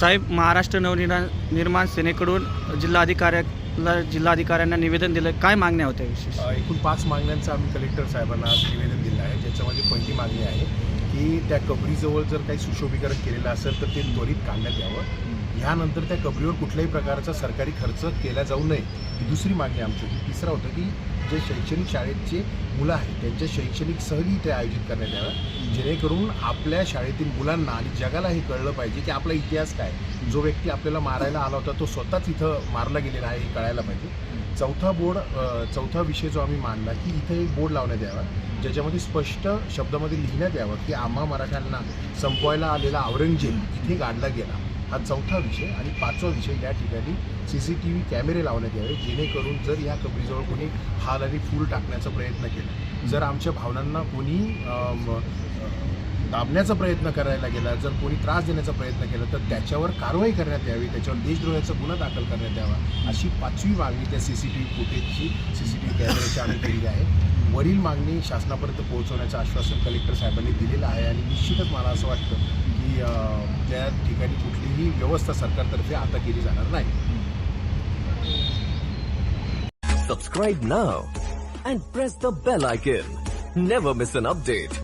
साहेब महाराष्ट्र नवनिर्माण निर्माण सेनेकडून जिल्हाधिकाऱ्याला जिल्हाधिकाऱ्यांना निवेदन दिलं. काय मागण्या होत्या विशेष एकूण पाच मागण्यांचं आम्ही कलेक्टर साहेबांना आज निवेदन दिलं आहे. ज्याच्यामध्ये पहिली मागणी आहे की त्या कबरीजवळ जर काही सुशोभीकरण केलेलं असेल तर ते त्वरित काढण्यात यावं. ह्यानंतर त्या कबरीवर कुठल्याही प्रकारचा सरकारी खर्च केला जाऊ नये ही दुसरी मागणी आमची होती. तिसरा होतं की जे शैक्षणिक शाळेचे मुलं आहेत त्यांच्या शैक्षणिक सहली इथे आयोजित करण्यात याव्या जेणेकरून आपल्या शाळेतील मुलांना आणि जगाला हे कळलं पाहिजे की आपला इतिहास काय जो व्यक्ती आपल्याला मारायला आला होता तो स्वतःच इथं मारला गेलेला आहे हे कळायला पाहिजे. चौथा बोर्ड चौथा विषय जो आम्ही मांडला की इथे एक बोर्ड लावण्यात यावा. ज्याच्यामध्ये स्पष्ट शब्दामध्ये लिहिण्यात यावं की आम्हा मराठ्यांना संपवायला आलेला औरंगजेब इथे गाडला गेला. हा चौथा विषय आणि पाचवा विषय या ठिकाणी सी सी टी व्ही कॅमेरे लावण्यात यावे जेणेकरून जर या कबरीजवळ कोणी हाल आणि फूल टाकण्याचा प्रयत्न केला जर आमच्या भावनांना कोणी दाबण्याचा प्रयत्न करायला गेला जर कोणी त्रास देण्याचा प्रयत्न केला तर त्याच्यावर कारवाई करण्यात यावी त्याच्यावर देशद्रोहाचा गुन्हा दाखल करण्यात यावा अशी पाचवी मागणी त्या सी सी टी व्ही फुटेजची सी सी टी व्ही कॅमेऱ्याची आम्ही केली आहे. वरील मागणी शासनापर्यंत पोहोचवण्याचं आश्वासन कलेक्टर साहेबांनी दिलेलं आहे आणि निश्चितच मला असं वाटतं त्या ठिकाणी कुठलीही व्यवस्था सरकारतर्फे आता केली जाणार नाही Subscribe now and press the bell icon. Never miss an update.